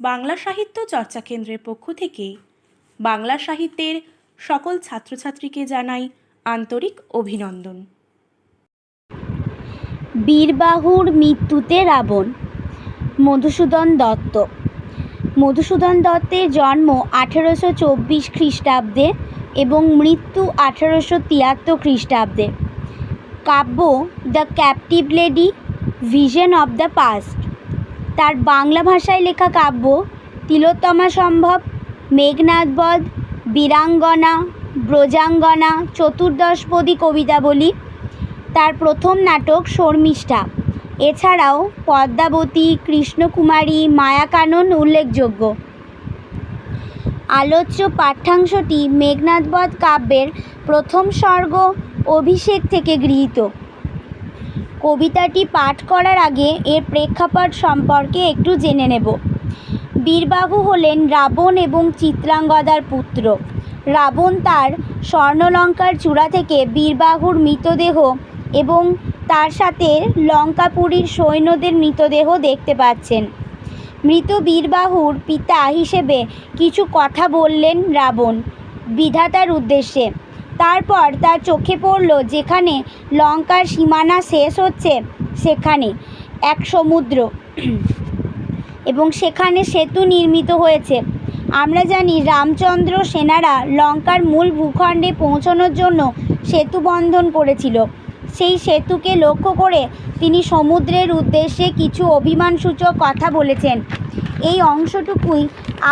বাংলা সাহিত্য চর্চা কেন্দ্রের পক্ষ থেকে বাংলা সাহিত্যের সকল ছাত্রছাত্রীকে জানাই আন্তরিক অভিনন্দন। বীরবাহুর মৃত্যুতে রাবণ, মধুসূদন দত্ত। মধুসূদন দত্তের জন্ম আঠেরোশো চব্বিশ খ্রিস্টাব্দে এবং মৃত্যু আঠেরোশো তিয়াত্তর খ্রিস্টাব্দে। কাব্য, the Captive Lady, Vision of the Past. তার বাংলা ভাষায় লেখা কাব্য তিলোত্তমা সম্ভব মেঘনাথবধ বীরাঙ্গনা, ব্রজাঙ্গনা চতুর্দশপদী কবিতাবলী তার প্রথম নাটক শর্মিষ্ঠা। এছাড়াও পদ্মাবতী, কৃষ্ণকুমারী, মায়াকানন উল্লেখযোগ্য। আলোচ্য পাঠ্যাংশটি মেঘনাথবধ কাব্যের প্রথম স্বর্গ অভিষেক থেকে গৃহীত। কবিতাটি পাঠ করার আগে এর প্রেক্ষাপট সম্পর্কে একটু জেনে নেব। বীরবাহু হলেন রাবণ এবং চিত্রাঙ্গদার পুত্র। রাবণ তার স্বর্ণলঙ্কার চূড়া থেকে বীরবাহুর মৃতদেহ এবং তার সাথে লঙ্কাপুরীর সৈন্যদের মৃতদেহ দেখতে পাচ্ছেন। মৃত বীরবাহুর পিতা হিসেবে কিছু কথা বললেন রাবণ, বিধাতার উদ্দেশ্যে। তারপর তার চোখে পড়ল যেখানে লঙ্কার সীমানা শেষ হচ্ছে সেখানে এক সমুদ্র। এবং সেখানে সেতু নির্মিত হয়েছে। আমরা জানি রামচন্দ্র সেনারা লঙ্কার মূল ভূখণ্ডে পৌঁছানোর জন্য সেতু বন্ধন করেছিল। সেই সেতুকে লক্ষ্য করে তিনি সমুদ্রের উদ্দেশ্যে কিছু অভিমানসূচক কথা বলেছেন। এই অংশটুকুই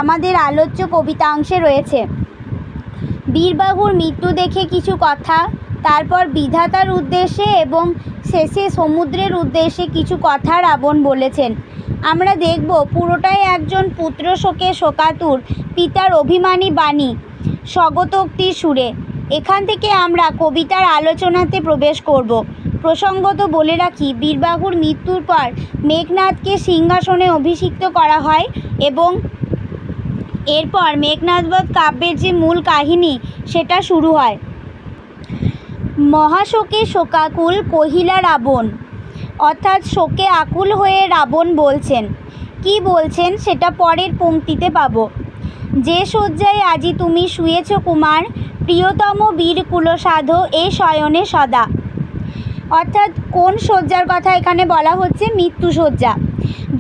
আমাদের আলোচ্য কবিতাংশে রয়েছে। বীরবাহুর মৃত্যু দেখে কিছু কথা, তারপর বিধাতার উদ্দেশ্যে এবং শেষে সমুদ্রের উদ্দেশ্যে কিছু কথা রাবণ বলেছেন। আমরা দেখব পুরোটাই একজন পুত্র শোকে শোকাতুর পিতার অভিমানী বাণী, স্বগতোক্তির সুরে। এখান থেকে আমরা কবিতার আলোচনাতে প্রবেশ করব। প্রসঙ্গত বলে রাখি বীরবাহুর মৃত্যুর পর মেঘনাথকে সিংহাসনে অভিষিক্ত করা হয় এবং এরপর মেঘনাথবধ কাব্যের যে মূল কাহিনী, সেটা শুরু হয়। মহাশোকে শোকাকুল কহিলা রাবণ। অর্থাৎ শোকে আকুল হয়ে রাবণ বলছেন, কি বলছেন সেটা পরের পংক্তিতে পাবো। যে শয্যায় আজি তুমি শুয়েছ কুমার, প্রিয়তম বীর কুলসাধ এ শয়নে সদা। অর্থাৎ কোন শয্যার কথা এখানে বলা হচ্ছে? মৃত্যু শয্যা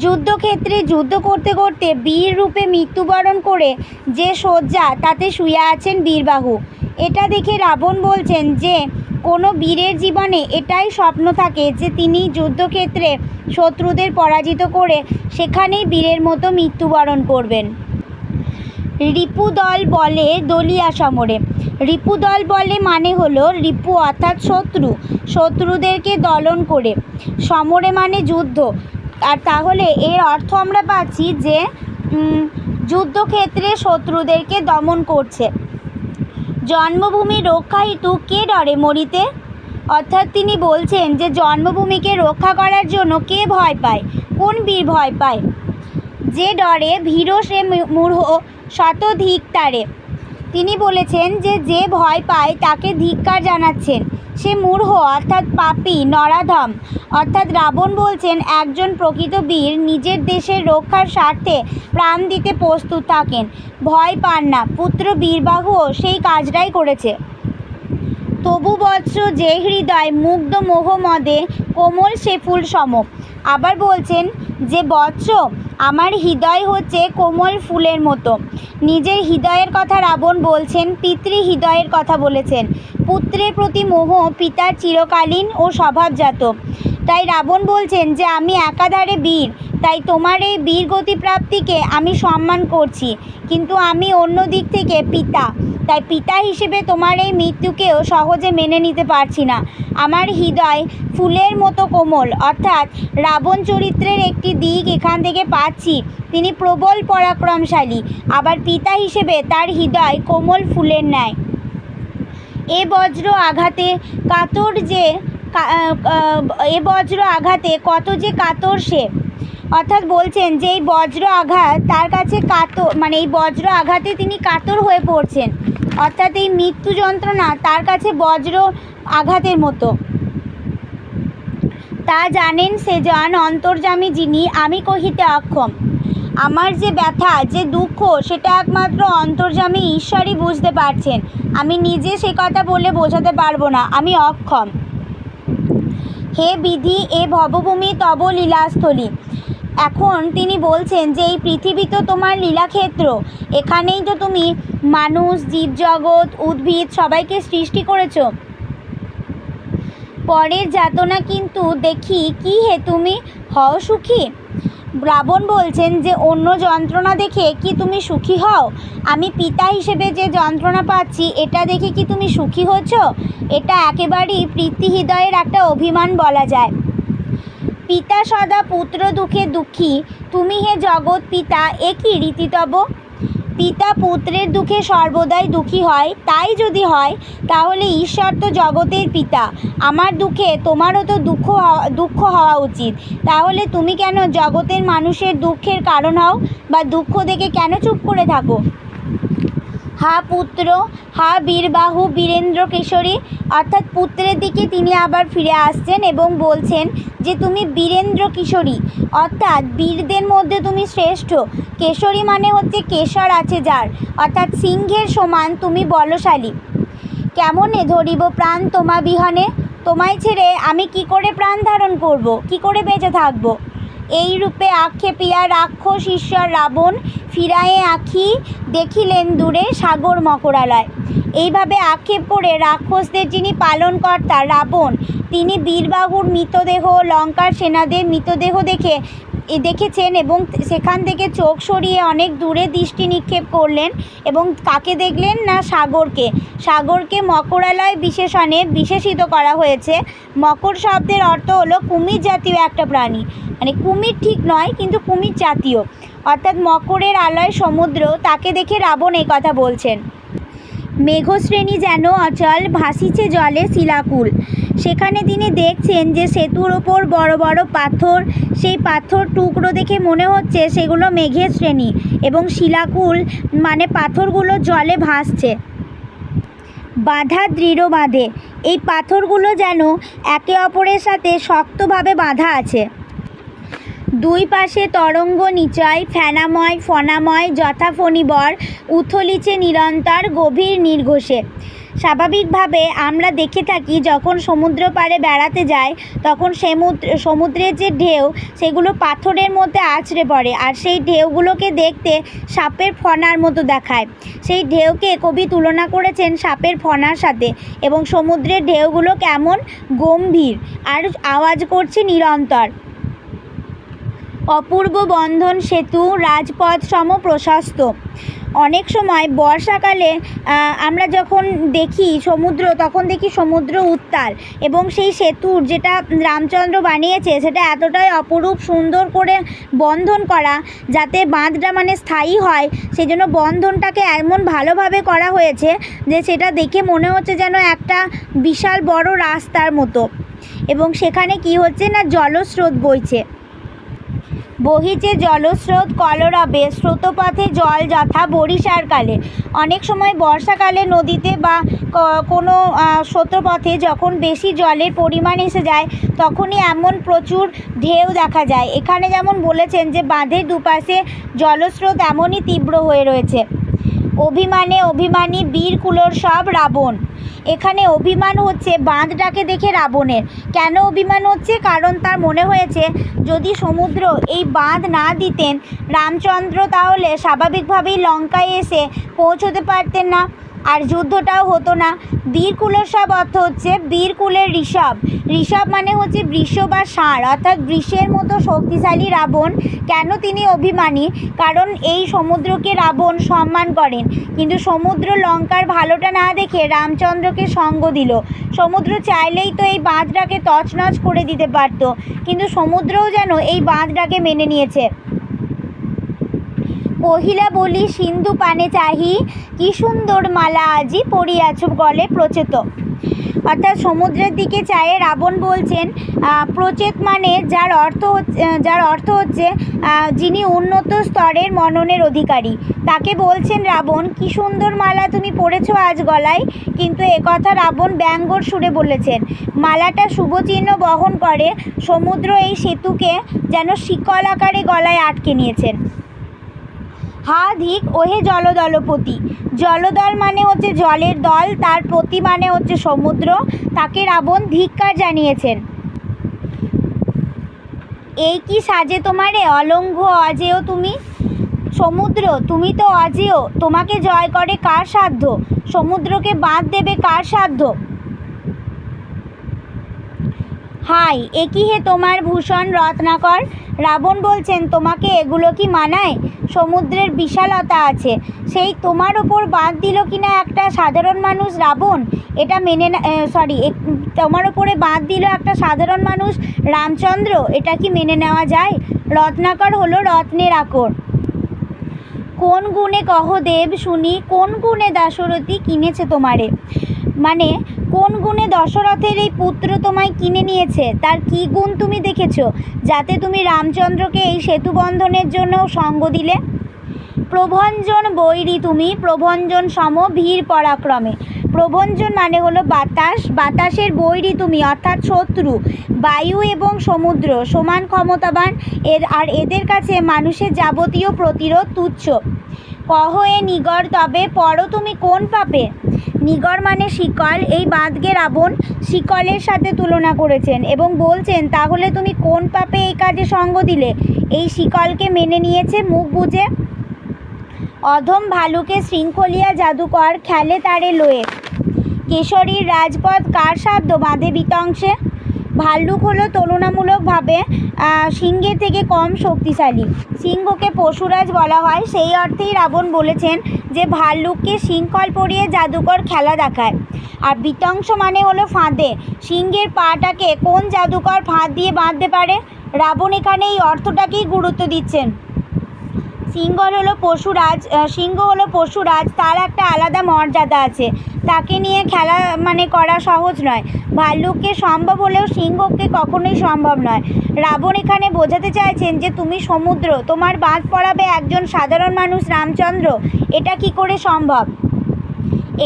যুদ্ধক্ষেত্রে যুদ্ধ করতে করতে বীর রূপে মৃত্যুবরণ করে যে শয্যা তাতে শুয়ে আছেন বীরবাহু। এটা দেখে রাবণ বলছেন যে, কোনো বীরের জীবনে এটাই স্বপ্ন থাকে যে তিনি যুদ্ধক্ষেত্রে শত্রুদের পরাজিত করে সেখানেই বীরের মতো মৃত্যুবরণ করবেন। রিপু দল বলে দলিয়া সমরে। রিপু দল বলে মানে হলো রিপু অর্থাৎ শত্রু, শত্রুদেরকে দলন করে। সমরে মানে যুদ্ধ। আর তাহলে এর অর্থ আমরা পাচ্ছি যে যুদ্ধক্ষেত্রে শত্রুদেরকে দমন করছে। জন্মভূমি রক্ষা হেতু কে ডরে মরিতে? অর্থাৎ তিনি বলছেন যে, জন্মভূমিকে রক্ষা করার জন্য কে ভয় পায়? কোন বীর ভয় পায়? যে ডরে ভীর সে মূঢ় শতধিক তারে তিনি বলেছেন যে যে ভয় পায় তাকে ধিক্কার জানাচ্ছেন। সে মূঢ়, অর্থাৎ পাপী, নরাধম। অর্থাৎ রাবণ বলছেন, একজন প্রকৃত বীর নিজের দেশের রক্ষার স্বার্থে প্রাণ দিতে প্রস্তুত থাকেন। ভয় পান না, পুত্র বীরবাহুও সেই কাজটাই করেছে। তবু বৎস যে হৃদয় মুগ্ধ মোহমদে কোমল সে ফুল সম। আবার বলছেন, যে বৎস, আমার হৃদয় হচ্ছে কোমল ফুলের মতো। নিজের হৃদয়ের কথা রাবণ বলছেন, পিতৃ হৃদয়ের কথা বলেছেন। পুত্রের প্রতি মোহ পিতার চিরকালীন ও স্বভাবজাত তাই রাবণ বলছেন যে, আমি একাধারে বীর, তাই তোমার এই বীর গতিপ্রাপ্তিকে আমি সম্মান করছি। কিন্তু আমি অন্য দিক থেকে পিতা, তাই পিতা হিসেবে তোমার এই মৃত্যুকেও সহজে মেনে নিতে পারছি না। আমার হৃদয় ফুলের মতো কোমল। অর্থাৎ রাবণ চরিত্রের একটি দিক এখান থেকে পাচ্ছি। তিনি প্রবল পরাক্রমশালী। আবার পিতা হিসেবে তার হৃদয় কোমল ফুলের ন্যায়। এ বজ্র আঘাতে কাতর যে এ বজ্র আঘাতে কত যে কাতর সে। অর্থাৎ বলছেন যে এই বজ্র আঘাত তার কাছে কাতর মানে এই বজ্র আঘাতে তিনি কাতর হয়ে পড়ছেন। অর্থাৎ এই মৃত্যু যন্ত্রণা তার কাছে বজ্র আঘাতের মতো। তা জানেন সে জন অন্তর্যামী যিনি, আমি কহিতে অক্ষম। আমার যে ব্যথা, যে দুঃখ, সেটা একমাত্র অন্তর্যামী ঈশ্বরই বুঝতে পারছেন। আমি নিজে সে কথা বলে বোঝাতে পারব না। আমি অক্ষম। হে বিধি, এ ভবভূমি তব লীলাস্থলী। এখন তিনি বলছেন যে, এই পৃথিবী তো তোমার লীলাক্ষেত্র। এখানেই তো তুমি মানুষ, জীবজগৎ, উদ্ভিদ সবাইকে সৃষ্টি করেছ। পরের যাতনা কিন্তু দেখি কি হে তুমি? হও সুখী। রাবণ বলছেন যে, অন্য যন্ত্রণা দেখে কি তুমি সুখী হও? আমি পিতা হিসেবে যে যন্ত্রণা পাচ্ছি, এটা দেখে কি তুমি সুখী হচ্ছ? এটা একেবারেই প্রীতি হৃদয়ের একটা অভিমান বলা যায়। পিতা সদা পুত্র দুঃখে দুঃখী, তুমি হে জগৎ পিতা, এ কি রীতিতব? পিতা পুত্রের দুঃখে সর্বদাই দুঃখী হয়, তাই যদি হয়, তাহলে ঈশ্বর তো জগতের পিতা। আমার দুঃখে তোমারও তো দুঃখ দুঃখ হওয়া উচিত। তাহলে তুমি কেন জগতের মানুষের দুঃখের কারণ হও বা দুঃখ দেখে কেন চুপ করে থাকো? হা পুত্র, হা বীরবাহু বীরেন্দ্র কেশরী। অর্থাৎ পুত্রের দিকে তিনি আবার ফিরে আসছেন এবং বলছেন যে, তুমি বীরেন্দ্র কিশোরী। অর্থাৎ বীরদের মধ্যে তুমি শ্রেষ্ঠ। কেশরী মানে হচ্ছে কেশর আছে যার। অর্থাৎ সিংহের সমান তুমি বলশালী। কেমনে ধরিব প্রাণ তোমা বিহনে? তোমায় ছেড়ে আমি কি করে প্রাণ ধারণ করব? কি করে বেঁচে থাকব? এই রূপে আক্ষেপিয়া রাক্ষস ঈশ্বর রাবণ ফিরায়ে আঁখি দেখিলেন দূরে সাগর মকরালয়। এইভাবে আক্ষেপ করে রাক্ষসদের যিনি পালনকর্তা রাবণ, তিনি বীরবাহুর মৃতদেহ, লঙ্কার সেনাদের মৃতদেহ দেখে দেখেছেন এবং সেখান থেকে চোখ সরিয়ে অনেক দূরে দৃষ্টি নিক্ষেপ করলেন এবং কাকে দেখলেন না সাগরকে? সাগরকে মকরালয় বিশেষণে বিশেষিত করা হয়েছে। মকর শব্দের অর্থ হলো কুমির জাতীয় একটা প্রাণী। মানে কুমির ঠিক নয়, কিন্তু কুমির জাতীয়। অর্থাৎ মকরের আলয় সমুদ্র, তাকে দেখে রাবণ এই কথা বলছেন। মেঘশ্রেণী যেন অচল ভাসিছে জলে শিলাকুল। সেখানে তিনি দেখছেন যে সেতুর ওপর বড় বড় পাথর, সেই পাথর টুকরো দেখে মনে হচ্ছে সেগুলো মেঘের শ্রেণি এবং শিলাকুল মানে পাথরগুলো জলে ভাসছে। বাঁধা দৃঢ় বাঁধে। এই পাথরগুলো যেন একে অপরের সাথে শক্তভাবে বাঁধা আছে। দুই পাশে তরঙ্গ নিচয়, ফেনাময়, ফনাময়, যথাফণিবর, উথলিছে নিরন্তর, গভীর নির্ঘোষে। স্বাভাবিকভাবে আমরা দেখে থাকি, যখন সমুদ্র পাড়ে বেড়াতে যাই তখন সমুদ্র, সমুদ্রের যে ঢেউ, সেগুলো পাথরের মধ্যে আছড়ে পড়ে আর সেই ঢেউগুলোকে দেখতে সাপের ফনার মতো দেখায়। সেই ঢেউকে কবি তুলনা করেছেন সাপের ফনার সাথে এবং সমুদ্রের ঢেউগুলো কেমন গম্ভীর আর আওয়াজ করছে নিরন্তর। অপূর্ব বন্ধন সেতু, রাজপথ সম প্রশস্ত অনেক সময় বর্ষাকালে আমরা যখন দেখি সমুদ্র, তখন দেখি সমুদ্র উত্তাল এবং সেই সেতুর যেটা রামচন্দ্র বানিয়েছে, সেটা এতটাই অপরূপ, সুন্দর করে বন্ধন করা যাতে বাঁধটা মানে স্থায়ী হয় সেই জন্য বন্ধনটাকে এমন ভালোভাবে করা হয়েছে যে সেটা দেখে মনে হচ্ছে যেন একটা বিশাল বড় রাস্তার মতো। এবং সেখানে কি হচ্ছে না, জলস্রোত বইছে। বহিছে জলস্রোত, কলরবে, স্রোতপথে জল যথা বরিশার কালে। অনেক সময় বর্ষাকালে নদীতে বা কোনো স্রোতপথে যখন বেশি জলের পরিমাণ এসে যায়, তখনই এমন প্রচুর ঢেউ দেখা যায়। এখানে যেমন বলেছেন যে, বাঁধের দুপাশে জলস্রোত এমনই তীব্র হয়ে রয়েছে। অভিমানে অভিমানী বীরকুলোর সব রাবণ। এখানে অভিমান হচ্ছে, বাঁধটাকে দেখে রাবণের। কেন অভিমান হচ্ছে? কারণ তার মনে হয়েছে, যদি সমুদ্র এই বাঁধ না দিতেন, রামচন্দ্র তাহলে স্বাভাবিকভাবেই লঙ্কায় এসে পৌঁছতে পারতেন না। আর যুদ্ধটাও হতো না। বীরকুলের সব অর্থ হচ্ছে বীরকুলের ঋষভ। ঋষভ মানে হচ্ছে বৃষ বা ষাঁড়, অর্থাৎ বৃষের মতো শক্তিশালী রাবণ। কেন তিনি অভিমানী? কারণ এই সমুদ্রকে রাবণ সম্মান করেন। কিন্তু সমুদ্র লঙ্কার ভালোটা না দেখে রামচন্দ্রকে সঙ্গ দিল। সমুদ্র চাইলেই তো এই বাঁধটাকে তছনছ করে দিতে পারত। কিন্তু সমুদ্রও যেন এই বাঁধটাকে মেনে নিয়েছে। পহিলা বলি, সিন্ধু পানে চাহি, কি সুন্দর মালা আজি পড়িয়াছ গলে প্রচেত। অর্থাৎ সমুদ্রের দিকে চায়ে রাবণ বলছেন প্রচেত মানে যার অর্থ হচ্ছে যার অর্থ হচ্ছে যিনি উন্নত স্তরের মননের অধিকারী। তাকে বলছেন রাবণ, কি সুন্দর মালা তুমি পরেছো আজ গলায়। কিন্তু একথা রাবণ ব্যঙ্গর সুরে বলেছেন, মালাটা শুভচিহ্ন বহন করে, সমুদ্র এই সেতুকে যেন শিকল আকারে গলায় আটকে নিয়েছেন। হা ধিক ওহে জলদলপতি। জলদল মানে হচ্ছে জলের দল, তার প্রতি মানে হচ্ছে সমুদ্র। তাকে রাবণ ধিক্কার জানিয়েছেন। এই কি সাজে তোমারে? অলঙ্ঘ অজেয় তুমি? সমুদ্র, তুমি তো অজেয়। তোমাকে জয় করে কার সাধ্য? সমুদ্রকে বাঁধ দেবে কার সাধ্য? হাই একই হে তোমার ভূষণ রত্নাকর? রাবণ বলছেন, তোমাকে এগুলো কি মানায়? সমুদ্রের বিশালতা আছে। সেই তোমার ওপর বাদ দিল কিনা একটা সাধারণ মানুষ রাবণ? এটা মেনে না সরি তোমার ওপরে বাদ দিল একটা সাধারণ মানুষ রামচন্দ্র? এটা কি মেনে নেওয়া যায়? রত্নাকর হলো রত্নের আকর। কোন গুণে কহ দেব শুনি, কোন গুণে দাশরথী কিনেছে তোমারে? মানে কোন গুণে দশরথের এই পুত্র তোমায় কিনে নিয়েছে? তার কি গুণ তুমি দেখেছ, যাতে তুমি রামচন্দ্রকে এই সেতু বন্ধনের জন্য সঙ্গ দিলে? প্রভঞ্জন বৈরী তুমি, প্রভঞ্জন সম ভীর পরাক্রমে। প্রভঞ্জন মানে হলো বাতাস, বাতাসের বৈরী তুমি, অর্থাৎ শত্রু, বায়ু এবং সমুদ্র, সমান ক্ষমতাবান। এর, আর এদের কাছে মানুষের যাবতীয় প্রতিরোধ তুচ্ছ। কহ এ নিগর, তবে পড়ো তুমি কোন পাপে? নিগর মানে শিকল। এই বাঁধকে রাবণ শিকলের সাথে তুলনা করেছেন এবং বলছেন, তাহলে তুমি কোন পাপে এই কাজে সঙ্গ দিলে? এই শিকলকে মেনে নিয়েছে মুখ বুঝে অধম ভালুকে শৃঙ্খলিয়া জাদুকর খেলে তারে লয়ে। কেশরীর রাজপথ কার সাধ্য বাঁধে বিতংশে? ভাল্লুক হলো তুলনামূলকভাবে সিংহের থেকে কম শক্তিশালী। সিংহকে পশুরাজ বলা হয়। সেই অর্থেই রাবণ বলেছেন যে, ভাল্লুককে শৃঙ্খল পরিয়ে জাদুকর খেলা দেখায়। আর বিতংশ মানে হলো ফাঁদে। সিংহের পাটাকে কোন জাদুকর ফাঁদ দিয়ে বাঁধতে পারে? রাবণ এখানে এই অর্থটাকেই গুরুত্ব দিচ্ছেন। সিংহ হলো পশুরাজ সিংহ হলো পশুরাজ, তার একটা আলাদা মর্যাদা আছে। তাকে নিয়ে খেলা মানে করা সহজ নয়। ভাল্লুককে সম্ভব হলেও সিংহকে কখনোই সম্ভব নয়। রাবণ এখানে বোঝাতে চাইছেন যে, তুমি সমুদ্র, তোমার বাঁধ পড়াবে একজন সাধারণ মানুষ, রামচন্দ্র। এটা কি করে সম্ভব?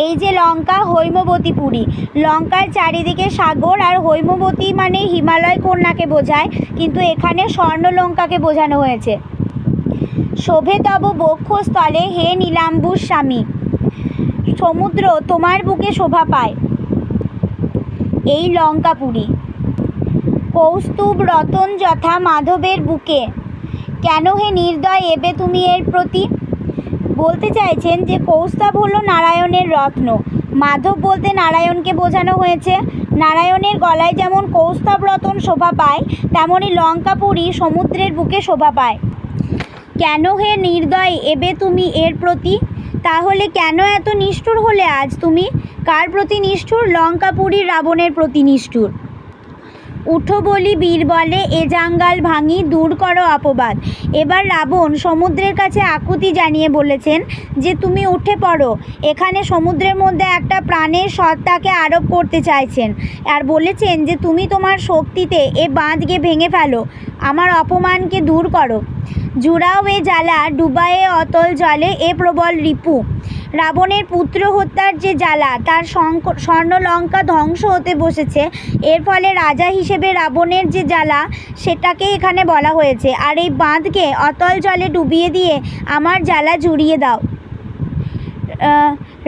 এই যে লঙ্কা, হৈমবতী পুরী। লঙ্কার চারিদিকে সাগর আর হৈমবতী মানে হিমালয় কন্যাকে বোঝায়, কিন্তু এখানে স্বর্ণলঙ্কাকে বোঝানো হয়েছে। শোভে তব বক্ষস্থলে হে নীলাম্বুর স্বামী। সমুদ্র তোমার বুকে শোভা পায়। এই লঙ্কাপুরী। কৌস্তুভ রতন যথা মাধবের বুকে। কেন হে নির্দয় এবে তুমি এর প্রতি? বলতে চাইছেন যে কৌস্তব হলো নারায়ণের রত্ন। মাধব বলতে নারায়ণকে বোঝানো হয়েছে। নারায়ণের গলায় যেমন কৌস্তব রতন শোভা পায় তেমনই লঙ্কাপুরী সমুদ্রের বুকে শোভা পায়। কেন হে নির্দয়? এবে তুমি এর প্রতি? তাহলে কেন এত নিষ্ঠুর হলে আজ তুমি? কার প্রতি নিষ্ঠুর? লঙ্কাপুরী রাবণের প্রতি নিষ্ঠুর। উঠো বলি বীর বলে, এ জাঙ্গাল ভাঙি, দূর করো অপবাদ। এবার রাবণ সমুদ্রের কাছে আকুতি জানিয়ে বলেছেন যে তুমি উঠে পড়ো। এখানে সমুদ্রের মধ্যে একটা প্রাণের সত্তাকে আরোপ করতে চাইছেন। আর বলেছেন যে তুমি তোমার শক্তিতে এ বাঁধকে ভেঙে ফেলো। আমার অপমানকে দূর করো। জুড়াও এ জ্বালা, ডুবায়ে অতল জলে এ প্রবল রিপু। রাবণের পুত্র হত্যার যে জ্বালা, তার স্বর্ণলঙ্কা ধ্বংস হতে বসেছে। এর ফলে রাজা হিসেবে রাবণের যে জ্বালা, সেটাকে এখানে বলা হয়েছে। আর এই বাঁধকে অতল জলে ডুবিয়ে দিয়ে আমার জ্বালা জুড়িয়ে দাও।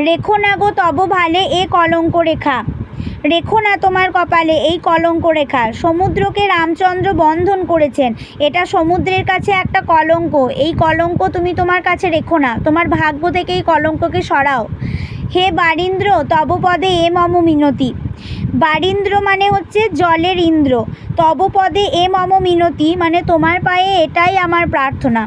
রেখো না গো তব ভালে এ কলঙ্ক রেখা রেখো না তোমার কপালে এই কলঙ্ক রেখা। সমুদ্রকে রামচন্দ্র বন্ধন করেছেন। এটা সমুদ্রের কাছে একটা কলঙ্ক। এই কলঙ্ক তুমি তোমার কাছে রেখো না। তোমার ভাগ্য থেকে এই কলঙ্ককে সরাও। হে বারীন্দ্র তবপদে এ মম মিনতি। বারীন্দ্র মানে হচ্ছে জলের ইন্দ্র। তব পদে এ মম মিনতি মানে তোমার পায়ে এটাই আমার প্রার্থনা।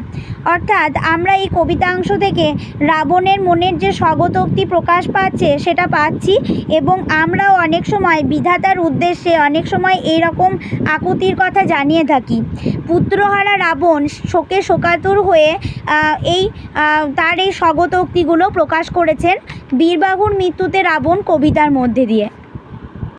অর্থাৎ আমরা এই কবিতাংশ থেকে রাবণের মনের যে স্বগতোক্তি প্রকাশ পাচ্ছে, সেটা পাচ্ছি এবং আমরাও অনেক সময় বিধাতার উদ্দেশ্যে অনেক সময় এই রকম আকুতির কথা জানিয়ে থাকি। পুত্রহারা রাবণ শোকে শোকাতুর হয়ে এই তার এই স্বগতোক্তিগুলো প্রকাশ করেছেন বীরবাহুর মৃত্যুতে রাবণ কবিতার মধ্যে দিয়ে।